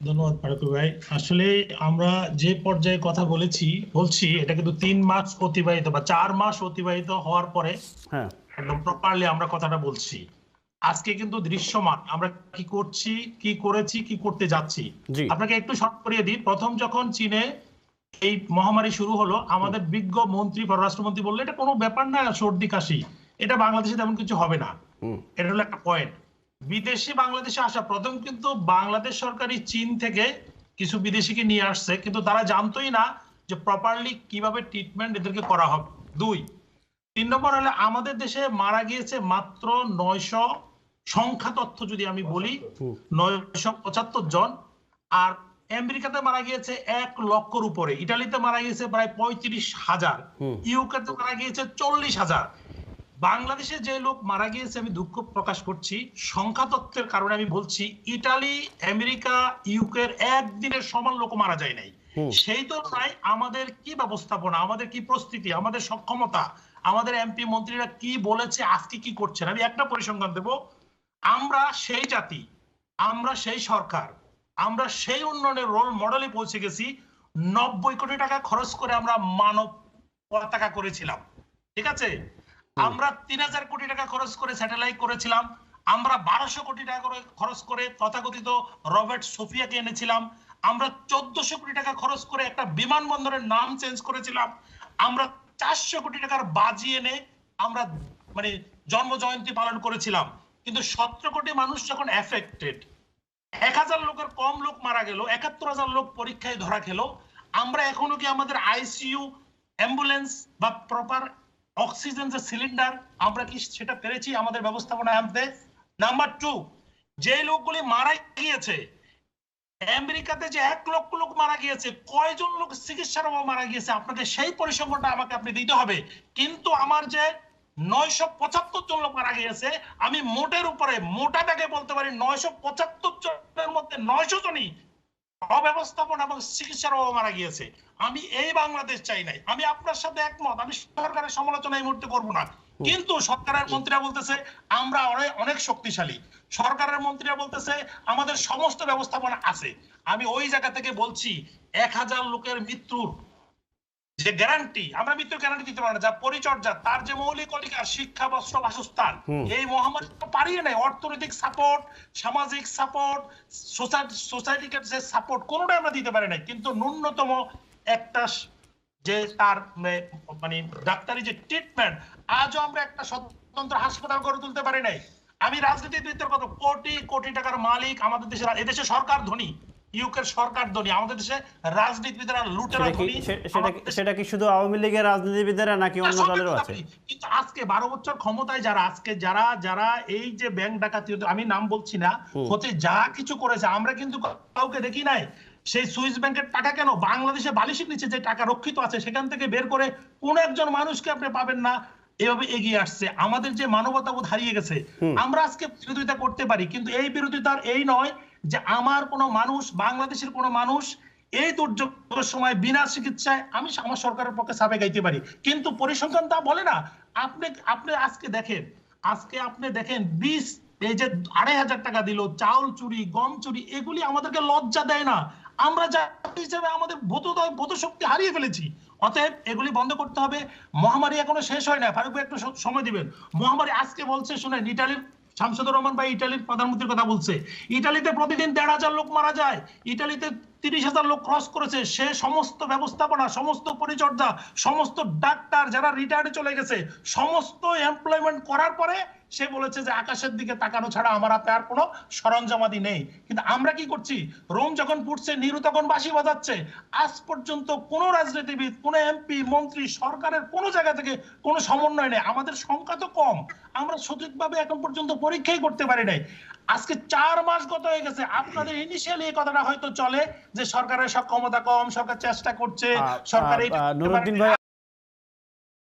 ধন্যবাদ ভাই। আসলে আমরা যে পর্যায়ে কথা বলেছি বলছি এটা কিন্তু তিন মাস অতিবাহিত বা চার মাস অতিবাহিত হওয়ার পরে হ্যাঁ। একদম প্রপারলি আমরা কথাটা বলছি। আজকে কিন্তু দৃশ্যমান। আমরা কি করছি কি করেছি কি করতে যাচ্ছি? আপনাকে একটু শর্ট করিয়ে দিই। প্রথম যখন চীনে এই মহামারী শুরু হলো আমাদের বিজ্ঞ মন্ত্রী পররাষ্ট্রমন্ত্রী বলল এটা কোনো ব্যাপার না সর্দি কাশি। এটা বাংলাদেশে তেমন কিছু হবে না। এটা হলো একটা পয়েন্ট বিদেশি বাংলাদেশে আসা প্রথম কিন্তু বাংলাদেশ সরকারই চীন থেকে কিছু বিদেশিকে নিয়ে আসছে কিন্তু তারা জানতোই না যে প্রপারলি কীভাবে ট্রিটমেন্ট এদেরকে করা হবে দুই তিন নম্বর হলে আমাদের দেশে মারা গিয়েছে মাত্র নয়শো সংখ্যা তথ্য যদি আমি বলি। নয়শো পঁচাত্তর জন আর আমেরিকাতে মারা গিয়েছে এক লক্ষর উপরে ইটালিতে মারা গিয়েছে প্রায় পঁয়ত্রিশ হাজার। ইউকেতে মারা গিয়েছে চল্লিশ হাজার বাংলাদেশে যে লোক মারা গিয়েছে আমি দুঃখ প্রকাশ করছি। সংখ্যা তত্ত্বের কারণে আমি বলছি ইটালি আমেরিকা ইউকের একদিনের সমান লোক মারা যায় নাই। সেই তুলনায় আমাদের কি ব্যবস্থাপনা আমাদের কি প্রস্তুতি আমাদের সক্ষমতা আমাদের এমপি মন্ত্রীরা কি বলেছে আজকে কি করছেন? আমি একটা পরিসংখ্যান দেব। আমরা সেই জাতি আমরা সেই সরকার আমরা সেই উন্নয়নের রোল মডেলে পৌঁছে গেছি। নব্বই কোটি টাকা খরচ করে আমরা মানব পতাকা করেছিলাম। ঠিক আছে? আমরা তিন হাজার কোটি টাকা খরচ করে স্যাটেলাইট করেছিলাম। আমরা বারোশো কোটি টাকা করে খরচ করে তথাকথিত রবার্ট সোফিয়াকে এনেছিলাম। আমরা চোদ্দশো কোটি টাকা খরচ করে একটা বিমানবন্দরের নাম চেঞ্জ করেছিলাম। আমরা চারশো কোটি টাকার বাজি এনে আমরা মানে জন্ম জয়ন্তী পালন করেছিলাম। কিন্তু সতেরো কোটি মানুষ যখন এফেক্টেড এক হাজার লোকের কম লোক মারা গেল, একাত্তর হাজার লোক পরীক্ষায় ধরা খেলো। আমরা এখনও কি আমাদের আইসিইউ অ্যাম্বুলেন্স বা প্রপার অক্সিজেন যে সিলিন্ডার, আমরা কি সেটা পেরেছি? আমাদের ব্যবস্থাপনায় আনতে নাম্বার টু যে লোকগুলি মারা গিয়েছে, আমেরিকাতে যে এক লক্ষ লোক মারা গিয়েছে, কয়জন লোক চিকিৎসার অভাবে মারা গিয়েছে আপনাকে সেই পরিসংখ্যানটা আমাকে আপনি দিতে হবে। কিন্তু আমার যে নয়শো পঁচাত্তর জন লোক মারা গিয়েছে, আমি মোটের উপরে, মোটা দাগে বলতে পারি, নয়শো পঁচাত্তর জনের মধ্যে নয়শো জনই অব্যবস্থাপনা এবং চিকিৎসার অভাবে মারা গিয়েছে। আমি এই বাংলাদেশ চাই নাই। আমি আপনার সাথে একমত। আমি সরকারের সমালোচনা এই মুহূর্তে করব না। কিন্তু সরকারের মন্ত্রীরা বলতেছে আমরা অনেক শক্তিশালী। সরকারের মন্ত্রীরা বলতেছে আমাদের সমস্ত ব্যবস্থাপনা আছে। আমি ওই জায়গা থেকে বলছি এক হাজার লোকের মৃত্যুর যে গ্যারান্টি আমরা মৃত্যুর গ্যারান্টি দিতে পারি না। যা পরিচর্যা তার যে মৌলিক অধিকার শিক্ষা বস্ত্র বাসস্থান এই মহামারী তো পারিয়ে নেই অর্থনৈতিক সাপোর্ট সামাজিক সাপোর্ট সোসাইটি সোসাইটিকে যে সাপোর্ট কোনোটাই আমরা দিতে পারি নাই। কিন্তু ন্যূনতম একটা যে তার মানে ডাক্তারি যে ট্রিটমেন্ট আজও আমরা একটা স্বতন্ত্র হাসপাতাল গড়ে তুলতে পারি নাই। আমি রাজনীতিবিদদের কত কোটি কোটি টাকার মালিক আমাদের দেশের এদেশে সরকার ধনী ইউকের সরকার ধনী আমাদের দেশে রাজনীতিবিদরা লুটেরা ধনী সেটা কি- শুধু আওয়ামী লীগের রাজনীতিবিদেরা নাকি অন্য দলেরও আছে? কিন্তু আজকে বারো বছর ক্ষমতায় যারা আজকে যারা যারা এই যে ব্যাংক ডাকাতি আমি নাম বলছি না। হতে যা কিছু করেছে আমরা কিন্তু কাউকে দেখি নাই। সেই সুইস ব্যাংকের টাকা কেন? বাংলাদেশে বালিশের নিচে যে টাকা রক্ষিত আছে সেখান থেকে বের করে কোন একজন মানুষকে আপনি পাবেন না। এভাবে এগিয়ে আসছে। আমাদের যে মানবতাবোধ হারিয়ে গেছে আমরা আজকে বিরোধিতা করতে পারি কিন্তু এই বিরোধিতার এই নয় যে আমার কোনো মানুষ বাংলাদেশের কোনো মানুষ এই দুর্যোগের সময় বিনা চিকিৎসায় আমি আমার সরকারের পক্ষে সাবে গাইতে পারি। কিন্তু পরিসংখ্যান তা বলে না। আপনি আপনি আজকে দেখেন আজকে আপনি দেখেন বিশ এই যে আড়াই হাজার টাকা দিল চাউল চুরি গম চুরি এগুলি আমাদেরকে লজ্জা দেয় না। আমরা জাতি হিসেবে আমাদের বোধ শক্তি হারিয়ে ফেলেছি। অতএব এগুলি বন্ধ করতে হবে। মহামারী এখনও শেষ হয় না। ফারুক একটু সময় দিবেন। মহামারী আজকে বলছে, শুনেন, ইটালির শামসুদুর রহমান ভাই ইটালির প্রধানমন্ত্রীর কথা বলছে। ইটালিতে প্রতিদিন দেড় হাজার লোক মারা যায়। ইটালিতে তিরিশ হাজার লোক ক্রস করেছে। সে সমস্ত ব্যবস্থাপনা, সমস্ত পরিচর্যা, সমস্ত ডাক্তার যারা রিটায়ার্ডে চলে গেছে, সমস্ত এমপ্লয়মেন্ট করার পরে সে বলেছে যে আকাশের দিকে তাকানো ছাড়া আমার হাতে আর কোনো সরঞ্জামাদি নেই। কিন্তু আমরা কি করছি? রোম যখন ফুটছে নিরু তখন বাঁশি বাজাচ্ছে। আজ পর্যন্ত কোনো রাজনীতিবিদ কোনো এমপি মন্ত্রী সরকারের কোনো জায়গা থেকে কোনো সমন্বয় নেই। আমাদের সংখ্যা তো কম। আমরা সঠিকভাবে এখন পর্যন্ত পরীক্ষাই করতে পারি নাই। আজকে চার মাস গত হয়ে গেছে। আপনাদের ইনিশিয়ালি এই কথাটা হয়তো চলে যে সরকারের সক্ষমতা কম সরকার চেষ্টা করছে সরকার